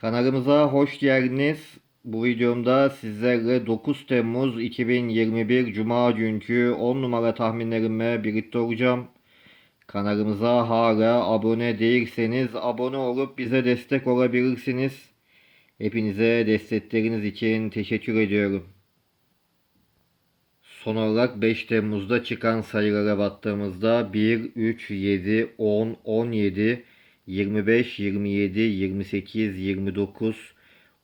Kanalımıza hoş geldiniz. Bu videomda sizlerle 9 Temmuz 2021 Cuma günkü 10 numara tahminlerimle birlikte olacağım. Kanalımıza hala abone değilseniz abone olup bize destek olabilirsiniz. Hepinize destekleriniz için teşekkür ediyorum. Son olarak 5 Temmuz'da çıkan sayılara baktığımızda 1, 3, 7, 10, 17, 25, 27, 28, 29,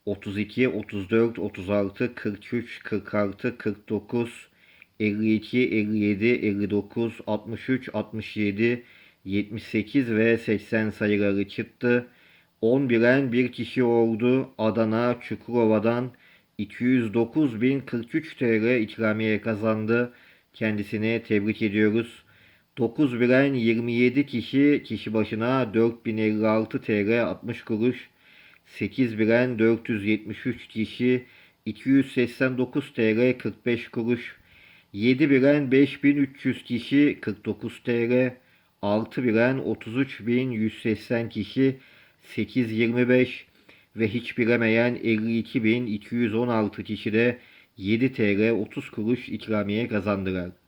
32, 34, 36, 43, 46, 49, 52, 57, 59, 63, 67, 78 ve 80 sayıları çıktı. 10 bilen bir kişi oldu. Adana Çukurova'dan 209.043 TL ikramiye kazandı. Kendisini tebrik ediyoruz. 9 bilen 27 kişi kişi başına 4056 TL 60 kuruş. 8 bilen 473 kişi 289 TL 45 kuruş. 7 bilen 5300 kişi 49 TL. 6 bilen 33180 kişi 825 ve hiç bilemeyen 52.216 kişi de 7 TL 30 kuruş ikramiye kazandılar.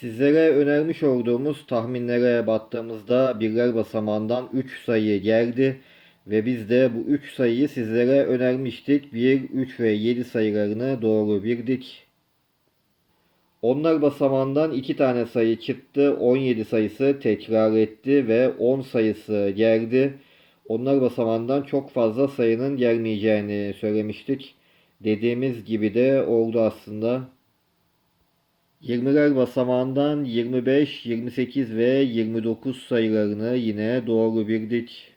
Sizlere önermiş olduğumuz tahminlere baktığımızda birler basamağından 3 sayı geldi ve biz de bu 3 sayıyı sizlere önermiştik. 1, 3 ve 7 sayılarını doğru bildik. Onlar basamağından 2 tane sayı çıktı. 17 sayısı tekrar etti ve 10 sayısı geldi. Onlar basamağından çok fazla sayının gelmeyeceğini söylemiştik. Dediğimiz gibi de oldu aslında. 20'ler basamağından 25, 28 ve 29 sayılarını yine doğru bildik.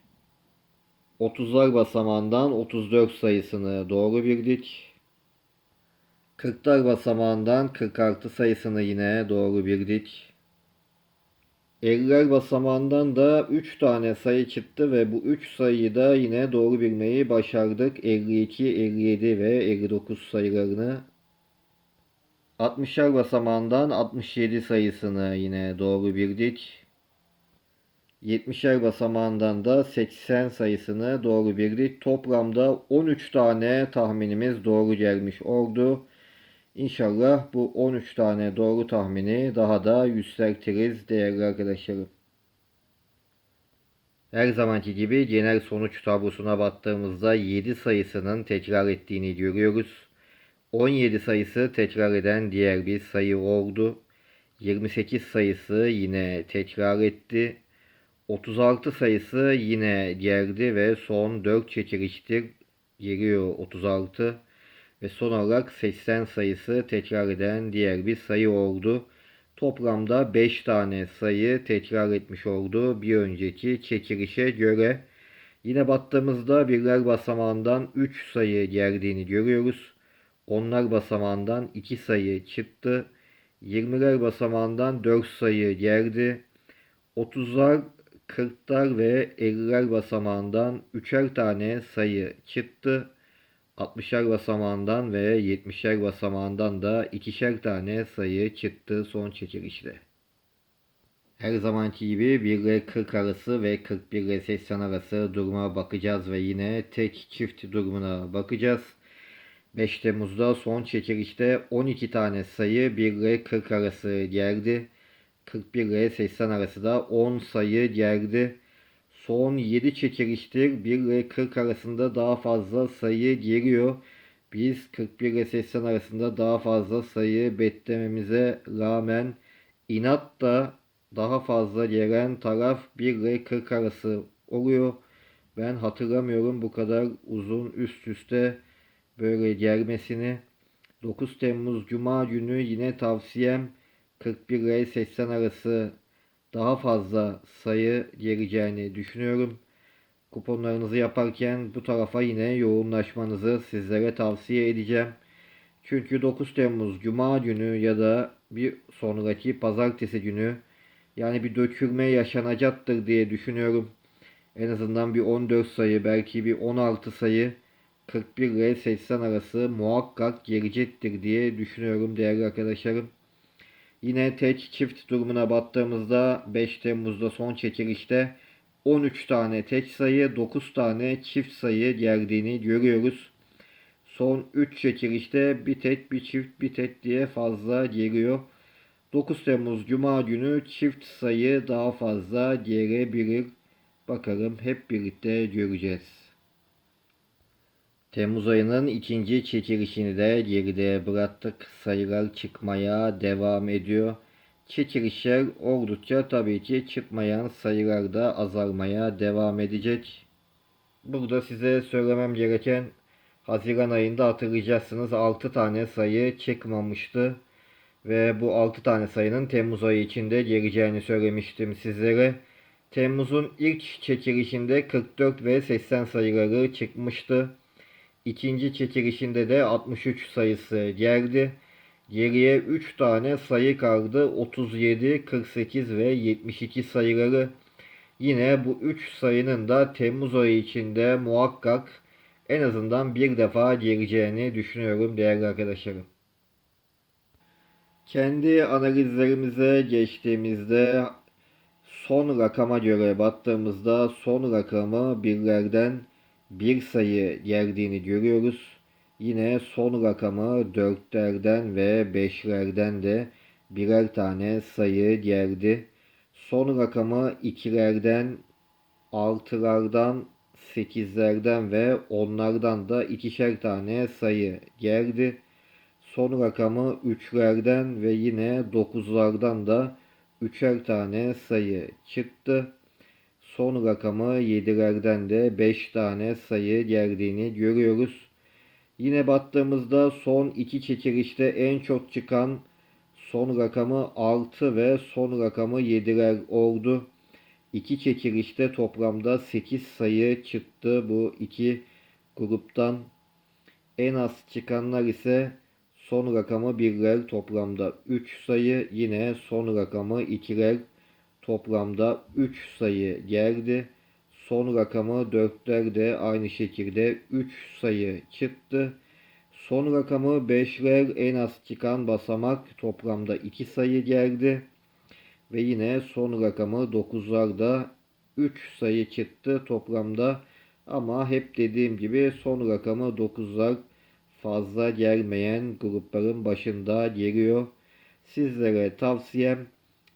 30'lar basamağından 34 sayısını doğru bildik. 40'lar basamağından 46 sayısını yine doğru bildik. 50'ler basamağından da 3 tane sayı çıktı ve bu 3 sayıyı da yine doğru bilmeyi başardık. 52, 57 ve 59 sayılarını 60'lar basamağından 67 sayısını yine doğru bildik. 70'er basamağından da 80 sayısını doğru bildik. Toplamda 13 tane tahminimiz doğru gelmiş oldu. İnşallah bu 13 tane doğru tahmini daha da yükseltiriz değerli arkadaşlarım. Her zamanki gibi genel sonuç tablosuna baktığımızda 7 sayısının tekrar ettiğini görüyoruz. 17 sayısı tekrar eden diğer bir sayı oldu. 28 sayısı yine tekrar etti. 36 sayısı yine geldi ve son 4 çekiliştir. Geliyor 36 ve son olarak 80 sayısı tekrar eden diğer bir sayı oldu. Toplamda 5 tane sayı tekrar etmiş oldu bir önceki çekilişe göre. Yine baktığımızda birler basamağından 3 sayı geldiğini görüyoruz. Onlar basamağından 2 sayı çıktı. 20'ler basamağından 4 sayı geldi. 30'lar, 40'lar ve 50'ler basamağından 3'er tane sayı çıktı. 60'er basamağından ve 70'er basamağından da ikişer tane sayı çıktı son çekilişte. Her zamanki gibi 1 ile 40 arası ve 41 ile 80 arası duruma bakacağız ve yine tek çift durumuna bakacağız. 5 Temmuz'da son çekilişte 12 tane sayı 1 ile 40 arası geldi. 41 ile 80 arası da 10 sayı geldi. Son 7 çekiliştir 1 ile 40 arasında daha fazla sayı geliyor. Biz 41 ile 80 arasında daha fazla sayı beklememize rağmen inat da daha fazla gelen taraf 1 ile 40 arası oluyor. Ben hatırlamıyorum bu kadar uzun üst üste böyle gelmesini. 9 Temmuz Cuma günü yine tavsiyem 41 ile 80 arası daha fazla sayı geleceğini düşünüyorum. Kuponlarınızı yaparken bu tarafa yine yoğunlaşmanızı sizlere tavsiye edeceğim. Çünkü 9 Temmuz Cuma günü ya da bir sonraki pazartesi günü yani bir dökülme yaşanacaktır diye düşünüyorum. En azından bir 14 sayı belki bir 16 sayı 41 ile 80 arası muhakkak gelecektir diye düşünüyorum değerli arkadaşlarım. Yine tek çift durumuna baktığımızda 5 Temmuz'da son çekilişte 13 tane tek sayı, 9 tane çift sayı geldiğini görüyoruz. Son 3 çekilişte bir tek bir çift bir tek diye fazla geliyor. 9 Temmuz Cuma günü çift sayı daha fazla gelebilir. Bakalım hep birlikte göreceğiz. Temmuz ayının ikinci çekilişini de geride bıraktık. Sayılar çıkmaya devam ediyor. Çekilişler oldukça tabii ki çıkmayan sayılar da azalmaya devam edecek. Burada size söylemem gereken Haziran ayında hatırlayacaksınız 6 tane sayı çıkmamıştı. Ve bu 6 tane sayının Temmuz ayı içinde geleceğini söylemiştim sizlere. Temmuz'un ilk çekilişinde 44 ve 80 sayıları çıkmıştı. İkinci çekilişinde de 63 sayısı geldi. Geriye 3 tane sayı kaldı. 37, 48 ve 72 sayıları. Yine bu 3 sayının da Temmuz ayı içinde muhakkak en azından bir defa geleceğini düşünüyorum değerli arkadaşlarım. Kendi analizlerimize geçtiğimizde son rakama göre baktığımızda son rakamı birlerden bir sayı geldiğini görüyoruz. Yine son rakamı dörtlerden ve beşlerden de birer tane sayı geldi. Son rakamı ikilerden, altılardan, sekizlerden ve onlardan da ikişer tane sayı geldi. Son rakamı üçlerden ve yine dokuzlardan da üçer tane sayı çıktı. Son rakamı 7'lerden de 5 tane sayı geldiğini görüyoruz. Yine baktığımızda son iki çekilişte en çok çıkan son rakamı 6 ve son rakamı 7'ler oldu. İki çekilişte toplamda 8 sayı çıktı bu iki gruptan. En az çıkanlar ise son rakamı birler toplamda 3 sayı yine son rakamı ikiler toplamda 3 sayı geldi. Son rakamı 4'ler de aynı şekilde 3 sayı çıktı. Son rakamı 5'ler en az çıkan basamak toplamda 2 sayı geldi. Ve yine son rakamı 9'larda 3 sayı çıktı toplamda. Ama hep dediğim gibi son rakamı 9'lar fazla gelmeyen grupların başında geliyor. Sizlere tavsiyem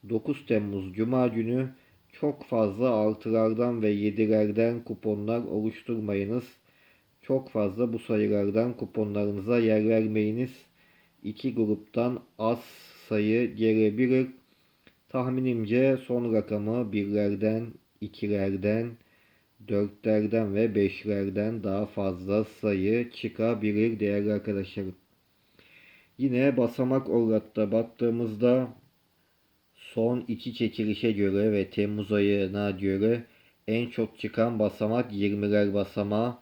9 Temmuz Cuma günü çok fazla altılardan ve yedilerden kuponlar oluşturmayınız. Çok fazla bu sayılardan kuponlarınıza yer vermeyiniz. İki gruptan az sayı gelebilir. Tahminimce son rakamı birlerden, ikilerden, dörtlerden ve beşlerden daha fazla sayı çıkabilir değerli arkadaşlarım. Yine basamak olarak baktığımızda son iki çekilişe göre ve Temmuz ayına göre en çok çıkan basamak 20'ler basamağı.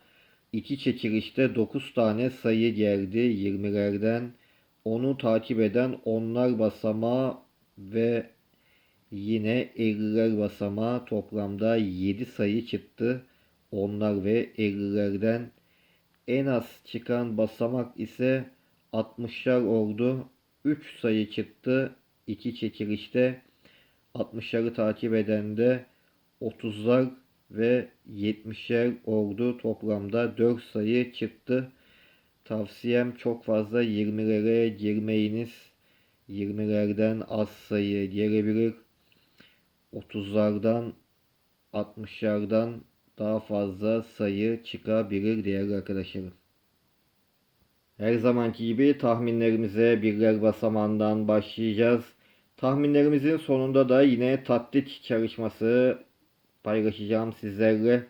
İki çekilişte 9 tane sayı geldi 20'lerden. Onu takip eden onlar basamağı ve yine 50'ler basamağı toplamda 7 sayı çıktı. Onlar ve 50'lerden en az çıkan basamak ise 60'lar oldu. 3 sayı çıktı. 2 çekilişte 60'ları takip eden de 30'lar ve 70'ler oldu. Toplamda 4 sayı çıktı. Tavsiyem çok fazla 20'lere girmeyiniz. 20'lerden az sayı gelebilir. 30'lardan 60'lardan daha fazla sayı çıkabilir değerli arkadaşlarım. Her zamanki gibi tahminlerimize birler basamağından başlayacağız. Tahminlerimizin sonunda da yine taktik çalışması paylaşacağım sizlerle.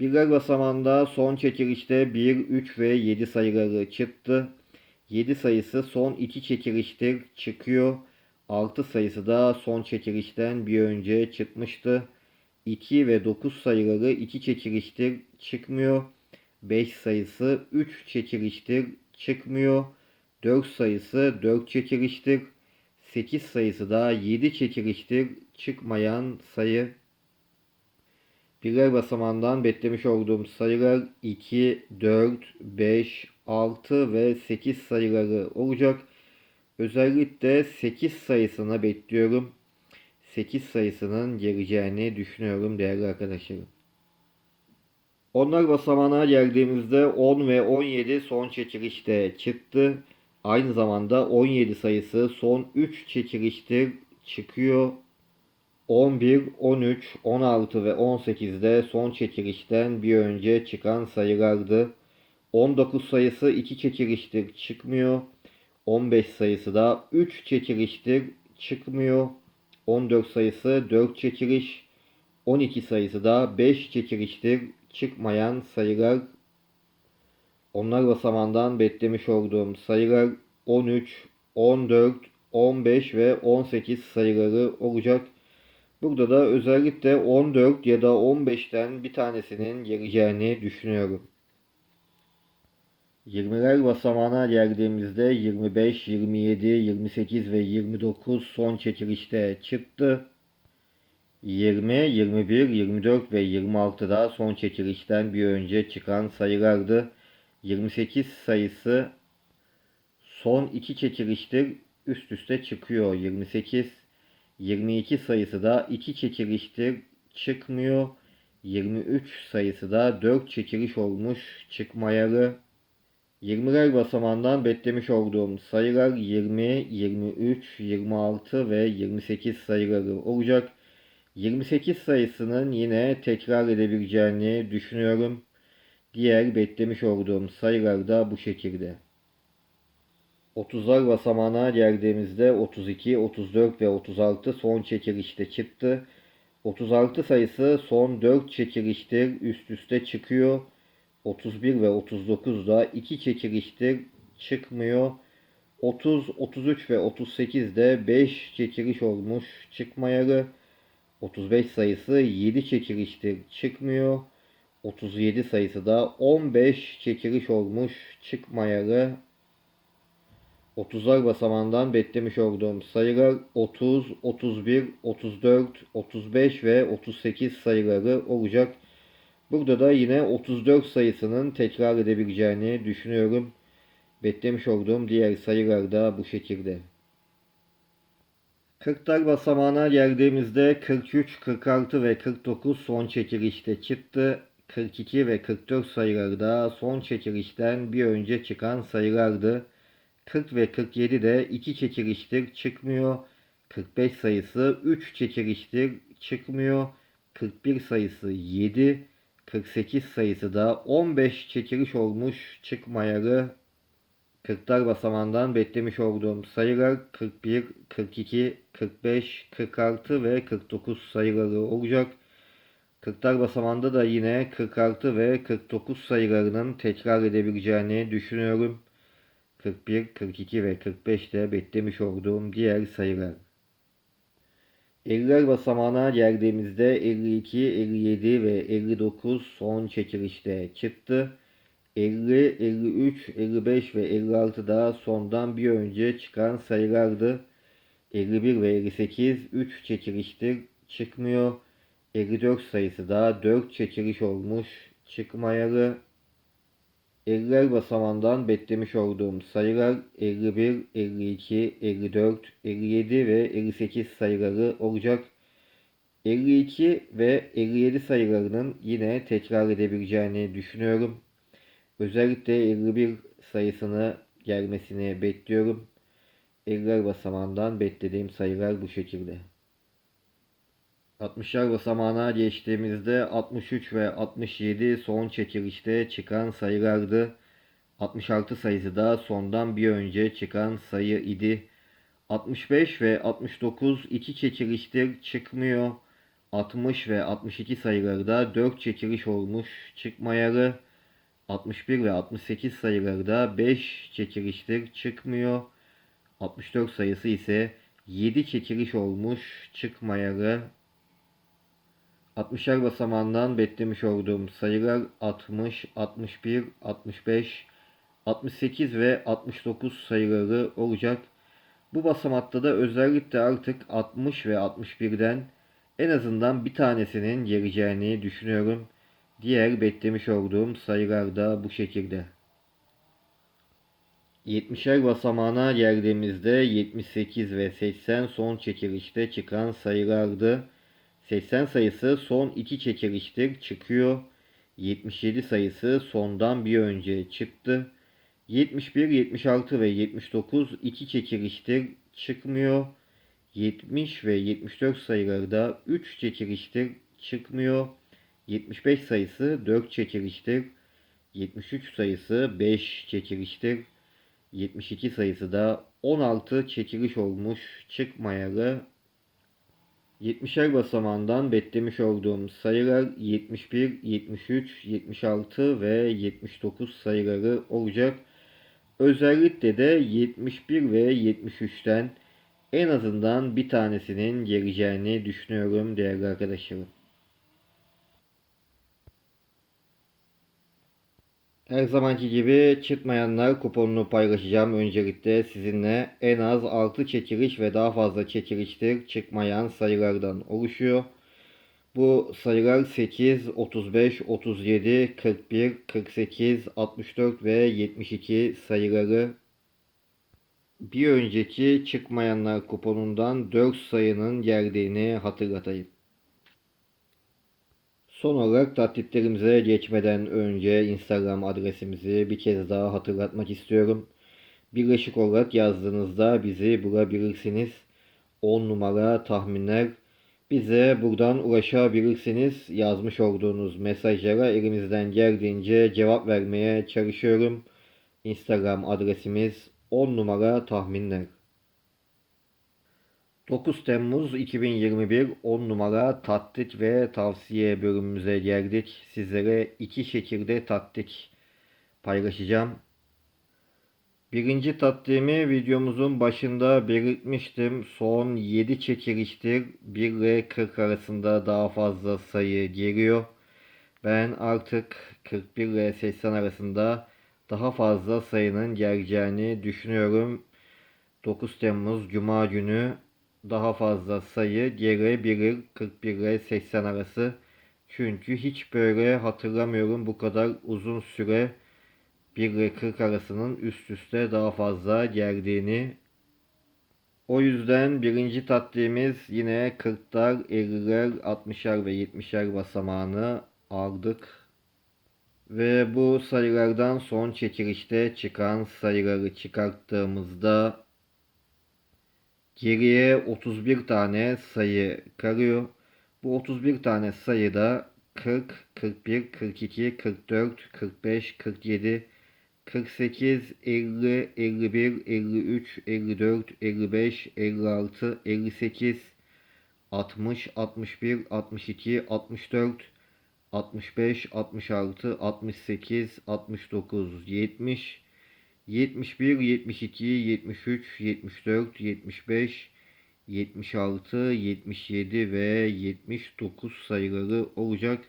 Birler basamağında son çekilişte 1, 3 ve 7 sayıları çıktı. 7 sayısı son 2 çekiliştir çıkıyor. 6 sayısı da son çekilişten bir önce çıkmıştı. 2 ve 9 sayıları 2 çekiliştir çıkmıyor. 5 sayısı 3 çekiliştir çıkmıyor. 4 sayısı 4 çekiliştir. 8 sayısı da 7 çekiliştir çıkmayan sayı. Birler basamağından beklemiş olduğum sayılar 2, 4, 5, 6 ve 8 sayıları olacak. Özellikle 8 sayısını bekliyorum. 8 sayısının geleceğini düşünüyorum değerli arkadaşlarım. Onlar basamağına geldiğimizde 10 ve 17 son çekilişte çıktı. Aynı zamanda 17 sayısı son 3 çekiliştir çıkıyor. 11, 13, 16 ve 18 de son çekilişten bir önce çıkan sayılardı. 19 sayısı 2 çekiliştir çıkmıyor. 15 sayısı da 3 çekiliştir çıkmıyor. 14 sayısı 4 çekiliş. 12 sayısı da 5 çekiliştir çıkmayan sayılar. Onlar basamağından beklemiş olduğum sayılar 13, 14, 15 ve 18 sayıları olacak. Burada da özellikle 14 ya da 15'ten bir tanesinin geleceğini düşünüyorum. 20'ler basamağına geldiğimizde 25, 27, 28 ve 29 son çekilişte çıktı. 20, 21, 24 ve 26 da son çekilişten bir önce çıkan sayılardı. 28 sayısı son iki çekiliştir üst üste çıkıyor. 28, 22 sayısı da iki çekiliştir çıkmıyor. 23 sayısı da 4 çekiliş olmuş çıkmayalı. 20'ler basamağından beklemiş olduğum sayılar 20, 23, 26 ve 28 sayıları olacak. 28 sayısının yine tekrar edebileceğini düşünüyorum. Diğer beklemiş olduğum sayılar da bu şekilde. 30'lar basamağına geldiğimizde 32, 34 ve 36 son çekilişte çıktı. 36 sayısı son 4 çekiliştir üst üste çıkıyor. 31 ve 39 da 2 çekiliştir çıkmıyor. 30, 33 ve 38 de 5 çekiliş olmuş çıkmayalı. 35 sayısı 7 çekiliştir çıkmıyor. 37 sayısı da 15 çekiliş olmuş çıkmayalı. 30'lar basamağından beklemiş olduğum sayılar 30, 31, 34, 35 ve 38 sayıları olacak. Burada da yine 34 sayısının tekrar edebileceğini düşünüyorum. Beklemiş olduğum diğer sayılar da bu şekilde. 40'lar basamağına geldiğimizde 43, 46 ve 49 son çekilişte çıktı. 42 ve 44 sayıları da son çekilişten bir önce çıkan sayılardı. 40 ve 47 de 2 çekiliştir çıkmıyor. 45 sayısı 3 çekiliştir çıkmıyor. 41 sayısı 7, 48 sayısı da 15 çekiliş olmuş çıkmayalı. 40'lar basamağından beklemiş olduğum sayılar 41, 42, 45, 46 ve 49 sayıları olacak. 40'lar basamağında da yine 46 ve 49 sayılarının tekrar edebileceğini düşünüyorum. 41, 42 ve 45 de beklemiş olduğum diğer sayılar. 50'ler basamağına geldiğimizde 52, 57 ve 59 son çekilişte çıktı. 50, 53, 55 ve 56 da sondan bir önce çıkan sayılardı. 51 ve 58 3 çekiliştir çıkmıyor. 54 sayısı da 4 çekiliş olmuş çıkmayalı. 50'ler basamağından beklemiş olduğum sayılar 51, 52, 54, 57 ve 58 sayıları olacak. 52 ve 57 sayılarının yine tekrar edebileceğini düşünüyorum. Özellikle 51 sayısını gelmesini bekliyorum. 50'ler basamağından beklediğim sayılar bu şekilde. 60'lar basamağına geçtiğimizde 63 ve 67 son çekilişte çıkan sayılardı. 66 sayısı da sondan bir önce çıkan sayı idi. 65 ve 69 iki çekiliştir çıkmıyor. 60 ve 62 sayıları da 4 çekiliş olmuş çıkmayalı. 61 ve 68 sayıları da 5 çekiliştir çıkmıyor. 64 sayısı ise 7 çekiliş olmuş çıkmayalı. 60'lar basamağından beklemiş olduğum sayılar 60, 61, 65, 68 ve 69 sayıları olacak. Bu basamakta da özellikle artık 60 ve 61'den en azından bir tanesinin geleceğini düşünüyorum. Diğer beklemiş olduğum sayılar da bu şekilde. 70'er basamağına geldiğimizde 78 ve 80 son çekilişte çıkan sayılardı. 80 sayısı son iki çekiliştir çıkıyor. 77 sayısı sondan bir önce çıktı. 71, 76 ve 79 iki çekiliştir çıkmıyor. 70 ve 74 sayıları da 3 çekiliştir çıkmıyor. 75 sayısı 4 çekiliştir. 73 sayısı 5 çekiliştir. 72 sayısı da 16 çekiliş olmuş çıkmayalı. 70'er basamağından beklemiş olduğum sayılar 71, 73, 76 ve 79 sayıları olacak. Özellikle de 71 ve 73'ten en azından bir tanesinin geleceğini düşünüyorum değerli arkadaşlarım. Her zamanki gibi çıkmayanlar kuponunu paylaşacağım. Öncelikle sizinle en az 6 çekiliş ve daha fazla çekiliştir çıkmayan sayılardan oluşuyor. Bu sayılar 8, 35, 37, 41, 48, 64 ve 72 sayıları. Bir önceki çıkmayanlar kuponundan 4 sayının geldiğini hatırlatayım. Son olarak taklitlerimize geçmeden önce Instagram adresimizi bir kez daha hatırlatmak istiyorum. Birleşik olarak yazdığınızda bizi bulabilirsiniz. 10 numara tahminler. Bize buradan ulaşabilirsiniz. Yazmış olduğunuz mesajlara elimizden geldiğince cevap vermeye çalışıyorum. Instagram adresimiz 10 numara tahminler. 9 Temmuz 2021 10 numara taktik ve tavsiye bölümümüze geldik. Sizlere iki şekilde taktik paylaşacağım. Birinci taktiğimi videomuzun başında belirtmiştim. Son 7 çekiliştir 1 ile 40 arasında daha fazla sayı geliyor. Ben artık 41 ile 80 arasında daha fazla sayının geleceğini düşünüyorum. 9 Temmuz Cuma günü daha fazla sayı gelebilir 41 ile 80 arası. Çünkü hiç böyle hatırlamıyorum bu kadar uzun süre 1 ile 40 arasının üst üste daha fazla geldiğini. O yüzden birinci taktiğimiz yine 40'lar, 50'ler, 60'ar ve 70'er basamağını aldık. Ve bu sayılardan son çekilişte çıkan sayıları çıkarttığımızda Geriye 31 tane sayı kalıyor. Bu 31 tane sayıda 40, 41, 42, 44, 45, 47, 48, 50, 51, 53, 54, 55, 56, 58, 60, 61, 62, 64, 65, 66, 68, 69, 70, 71, 72, 73, 74, 75, 76, 77 ve 79 sayıları olacak.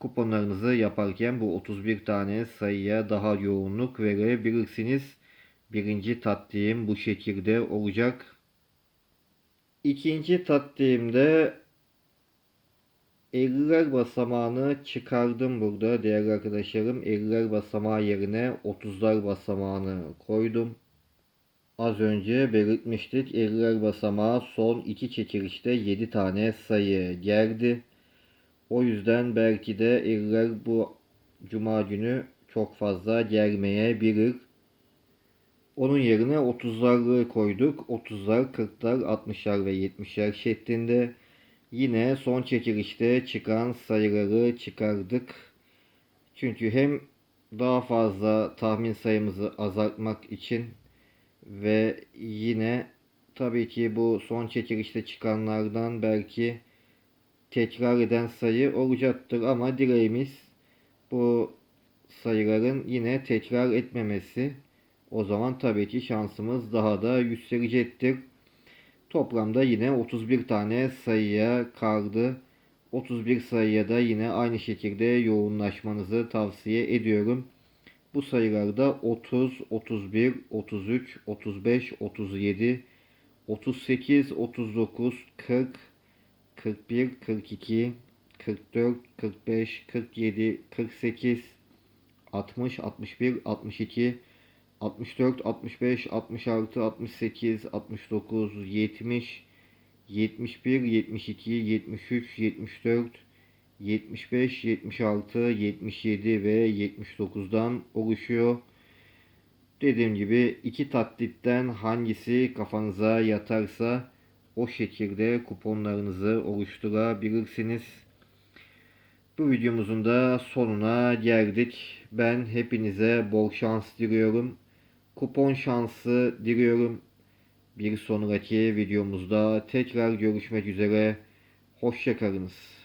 Kuponlarınızı yaparken bu 31 tane sayıya daha yoğunluk verebilirsiniz. Birinci taktiğim bu şekilde olacak. İkinci taktiğimde 50'ler basamağını çıkardım burada değerli arkadaşlarım. 50'ler basamağı yerine 30'lar basamağını koydum. Az önce belirtmiştik. 50'ler basamağı son iki çekilişte 7 tane sayı geldi. O yüzden belki de 50'ler bu cuma günü çok fazla gelmeyebilir. Onun yerine 30'larlığı koyduk. 30'lar, 40'lar, 60'lar ve 70'ler şeklinde. Yine son çekilişte çıkan sayıları çıkardık. Çünkü hem daha fazla tahmin sayımızı azaltmak için ve yine tabii ki bu son çekilişte çıkanlardan belki tekrar eden sayı olacaktır ama dileğimiz bu sayıların yine tekrar etmemesi. O zaman tabii ki şansımız daha da yükselecektir. Toplamda yine 31 tane sayıya kaldı. 31 sayıya da yine aynı şekilde yoğunlaşmanızı tavsiye ediyorum. Bu sayılarda 30, 31, 33, 35, 37, 38, 39, 40, 41, 42, 44, 45, 47, 48, 60, 61, 62, 64, 65, 66, 68, 69, 70, 71, 72, 73, 74, 75, 76, 77 ve 79'dan oluşuyor. Dediğim gibi iki taklitten hangisi kafanıza yatarsa o şekilde kuponlarınızı oluşturabilirsiniz. Bu videomuzun da sonuna geldik. Ben hepinize bol şans diliyorum. Kupon şansı diliyorum. Bir sonraki videomuzda tekrar görüşmek üzere. Hoşçakalınız.